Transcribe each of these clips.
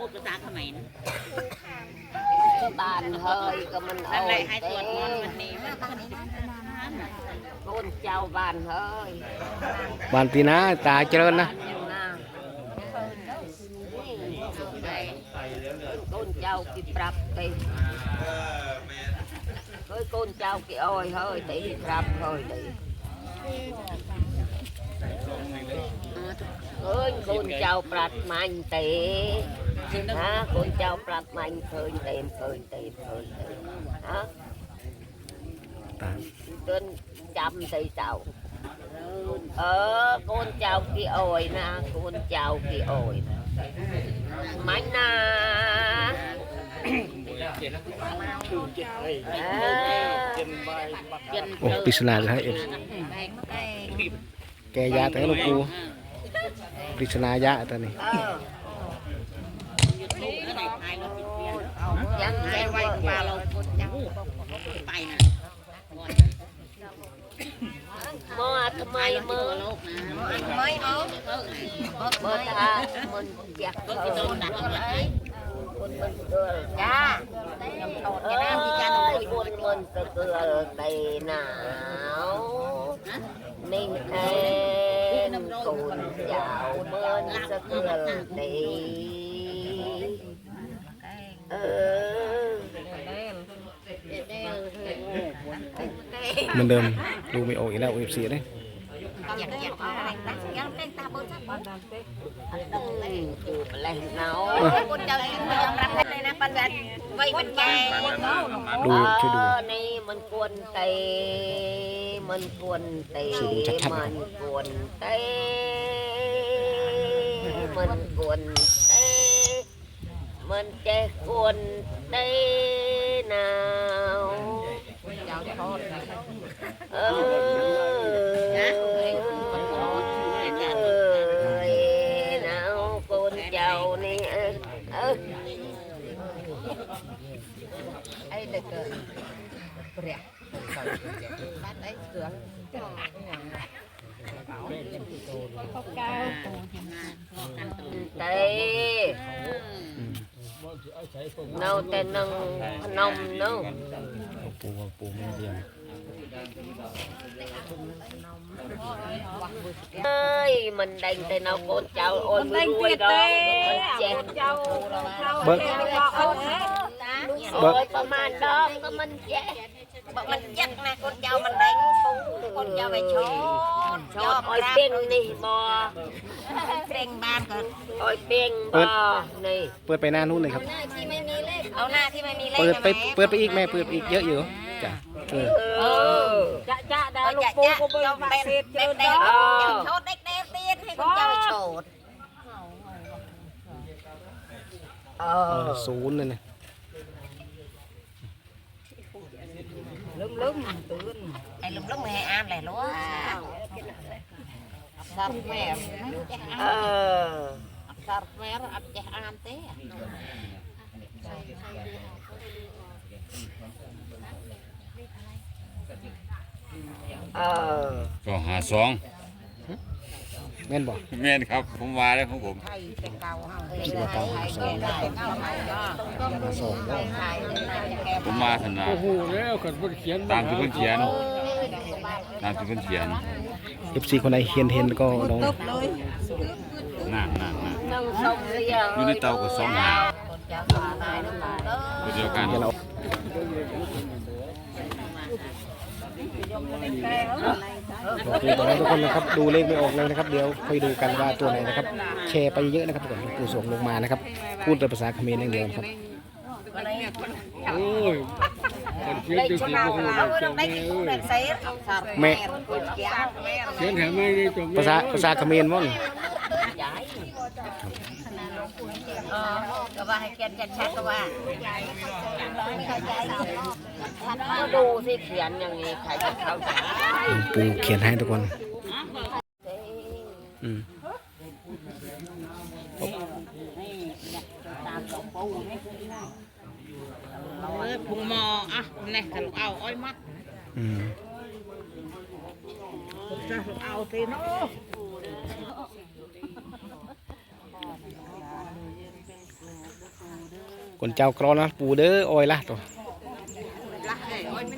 พูดภาษาเขมร บ้านเฮ้ยก็มัน นั่ เอา นแหละให้ เต้ สวดมนต์วันนี้มัน คนเจ้าบ้านเฮ้ย บ้านปีนาตาเจริญนะ บ้านยังนาคนเจ้ากี่ป รับไปเฮ้ยคนเจ้ากี่อ้อยเฮ้ยตีปรับเฮ้ยตีเฮ้ยคนเจ้าปรับมันตีฮะคนเจ้าปรับมันเคยเต็มเคยเต็มเคยเต็มฮะตาจนจำตีเจ้าเออ con chào kia ổi nè con chào kia ổi mạnh nè à, โอ้ปริศนาเลยฮะเอฟแกยาแต่หลวงปู่ปริศนายะตอนนี้ ยัง dắt ไง em ไว้ vợ ปลาเราคนจังไปนะ mơ thầm ไป mây เราตัว mơ โลกนะ mấy mơ เออ mơ ta mình giặt ก็คือโดนดักเอาไว้ quân mình cười cha ơi quân mình tự cười đầy não nên em cùng dạo bên sẽ cười đi ừ เหมือนเดิมดูไม่ออกอีกแล้วเอฟซีเลยอยากอยอิบเนายอเลยดูช่ดูนี่มันกวนเตะมันกวรเตะมันควรเตะมันควรเตะมันจะควนเตะนาว ไอ้เสือ tê อืม nâu tê nâng nông nâu ปูว่าปูไม่เรียน ơi mình đánh tê nâu con cháu ôi mới đuôi đó mình chèn เบิ้ง ôi có man đó có mình chè บอกมันยักนะคนเจ้ามันแดงปูคนเจ้าไปโชว์ชอ cho บ ôi ครับ piêng nì bò เพลงบ้านก็ ôi piêng bò nì เปิดไปหน้านู้นเลยครับเอาหน้าที่ไม่มีเลขเปิดไปนะแม่เปิดไปอีกแม่เปิดไปอีกเยอะอยู่จ้ะเออ ừ จะจะดาเอาลูกจะปูจะก็เบิ่งยอมบาเป็นเสียเจเด็อกเด็ดกอกโชว์เด็กเด็กเตียนให้คนเจ้าไปโชว์ ờ ศูนย์เลยนะ ลืมลืมตื่นไอ้ลุงลุงให้อ่านแหละลูกสับแม่ ờ สับแม่อัดจะอ่านเต้ ờ ก็หาสอง แม่นบอกแม่นครับ ผมว่าแล้วของผมคิดว่าเก้าหาสองสองผมมาถนาโอ้โหแล้วขันเพิ่นเขียนตามที่เพิ่นเขียนตามที่เพิ่นเขียนเอฟซีคนไหนเห็นเห็นก็ลองนั่นนั่นนั่น nâng sông đi à อยู่ในเตาก็สองหาตัวเดียวกันเดี๋ยวเรา โอเคตอนนี้ทุกคนนะครับดูเลขไม่ออกเลยนะครับ เดี๋ยวค่อยดูกันว่าตัวไหนนะครับ แชร์ไปเยอะนะครับทุกคนปู่ส่งลงมานะครับ พูดแต่ภาษาเขมรอย่างเดียวนะครับโอ้ยขันเขียนจังสิบ่ฮู้เอาว่าเรื่เจ้าองได้แม่กี่ เอ้เด็ยกใส่สับแม่เขียนให้แม่นี่เจ้าแม่ภาษาภาษาเขมรมั้งก็ว่าให้เขียนชัดๆก็ว่า có đu thì khiển như này phải cho khâu trả ปู่เขียนให้ทุกคน อืมเออพุงมออะนี่ถ้าลูกเอาอ้อยมัดอืมจะเอาสิเนาะ คนเจ้ากรอนะปูเด้อออยละตัวละไอ้โอ้ยมัน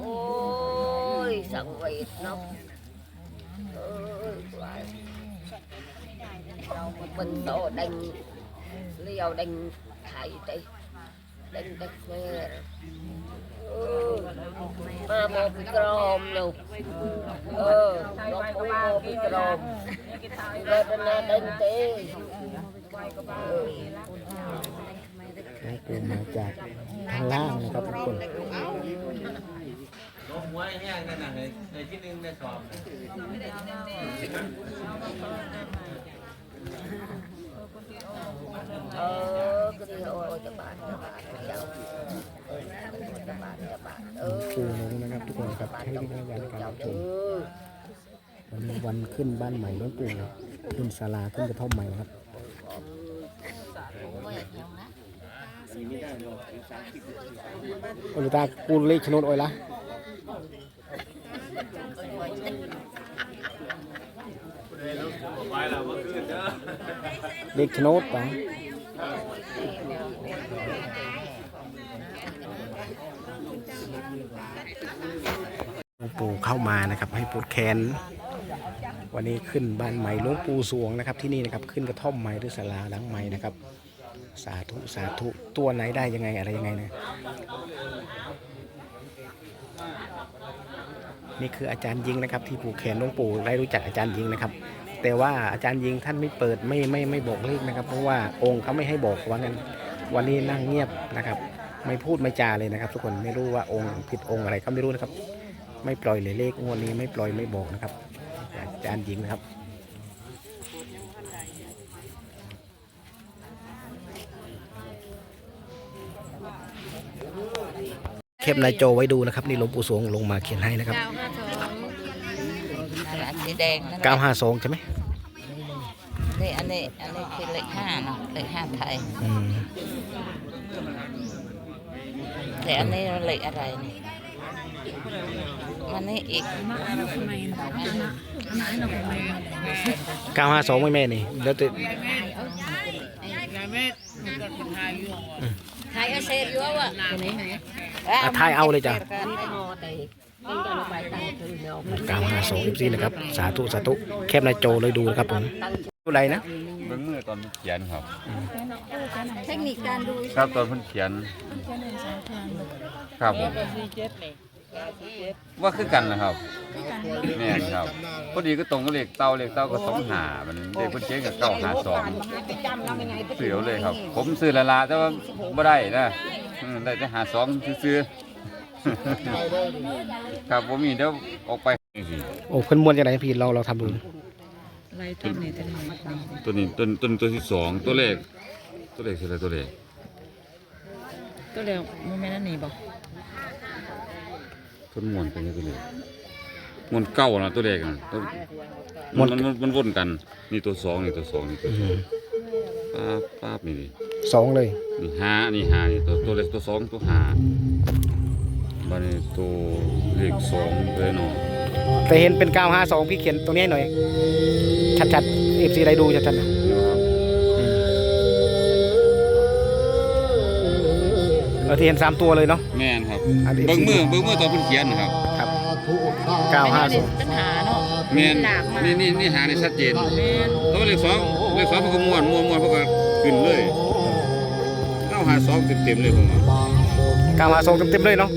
โอ้ยสังเวชเนาะเอ้ยว่า mình tổ đánh liều đánh thầy đây đánh đánh mẹ ừ. mà một cái crom luôn ờ nó cũng một cái crom rồi bên này đánh tê ừ. ให้ปูมาจาก ข้างล่างนะครับทุกคน ờ cái đi ôi cho bạn cho bạn cháu ừ cho bạn cho bạn ปูลงนะครับทุกคนครับให้วิจารณญาณในการรับชมวันนี้วันขึ้นบ้านใหม่หลวงปูขึ้นศาลาขึ้นกระท่อมใหม่ครับ โอลิตาปูเลขโฉนดออยละเลขโฉนดปะหลวงปู่เข้ามานะครับ ให้ปวดแขนวันนี้ขึ้นบ้านใหม่หลวงปู่สวงนะครับที่นี่นะครับขึ้นกระท่อมใหม่หรือศาลาหลังใหม่นะครับ สาธุสาธุตัวไหนได้ยังไงอะไรยังไงนะนี่คืออาจารย์ยิงนะครับ ที่ปู่แขนหลวงปู่ได้รู้จักอาจารย์ยิงนะครับ แต่ว่าอาจารย์ยิงท่านไม่เปิดไม่ไม่ไม่บอกเลขนะครับ เพราะว่าองค์เขาไม่ให้บอกว่างั้นวันนี้นั่งเงียบนะครับ ไม่พูดไม่จาเลยนะครับ ทุกคนไม่รู้ว่าองค์ผิดองค์อะไรก็ไม่รู้นะครับ ไม่ปล่อยเลยเลขงวดนี้ไม่ปล่อยไม่บอกนะครับ อาจารย์ยิงนะครับ เข็บนายโจไว้ดูนะครับ นี่หลวงปู่สวงลงมาเขียนให้นะครับ สีแดงนั่น952 ใช่ไหมนี่อันนี้อันนี้คือเลขห้าเนาะเลขห้าไทยอืมแต่อันนี้เลขอะไรนี่มันนี่อีก 952 ไม่แม่นี่ แล้วแต่ใครเอาเศษเยอะอะอะทายเอาเลยจ้ะ cái mò đây đây cho nó bài tay thử nó 952 14นะครับ สาธุสาธุแคบนายโจเลยดูนะครับผมดูอะไรนะเบิ่งมือตอนเพิ่นเขียนครับ เทคนิคการดู ครับตอนเพิ่นเขียนครับผม ว่าคือกันนะครับแม่นครับพอดีก็ตรงกับเลขเต้าเลขเต้าก็สองหามันเลขเพิ่นเขียนกับเก้าหาสองเสียวเลยครับ ผมซื้อละลาแต่ว่าบ่ได้นะอืมได้แต่หาสองซื้อๆ ครับผมมีเดี๋ยวออกไปโอ้เพิ่นมวนจากไหนพี่เราเราทำดูตัวนี้ตัวตัวตัวที่สองตัวเลขตัวเลขคืออะไรตัวเลขก็เร็วมันไม่นั่นนี่บอก ต้นมวนเป็นไงตัวเลขมวนเก้านะตัวเลขนะตัวมันมันมันมันวนกัน นี่ตัวสองนี่ตัวสองนี่ตัวอืมป้าบป้าบนี่ดิสองเลยนี่ห้านี่ห้านี่ตัวตัวเลขตัวสองตัวห้าบัดนี้ตัวเลขสองเลยเนาะแต่เห็นเป็น952พี่เขียนตรงนี้ให้หน่อย ชัดๆ FC ได้ดูชัดๆนะ เดี๋ยวครับเออที่เห็น3ตัวเลยเนาะ แม่นครับอันนี้ เบิ่งมือเบิ่งมือตอนเพิ่นเขียนนะครับ ครับ952ปัญหาเนาะแม่นนี่นี่นี่หานี่ชัดเจนตัวเลขสองเลขสองเพิ่นก็ม้วนม้วนม้วนเพิ่นก็ขึ้นเลยเก้าหาสองเต็มๆเลยผมว่ากลางมาทรงเต็มๆเลยเนาะ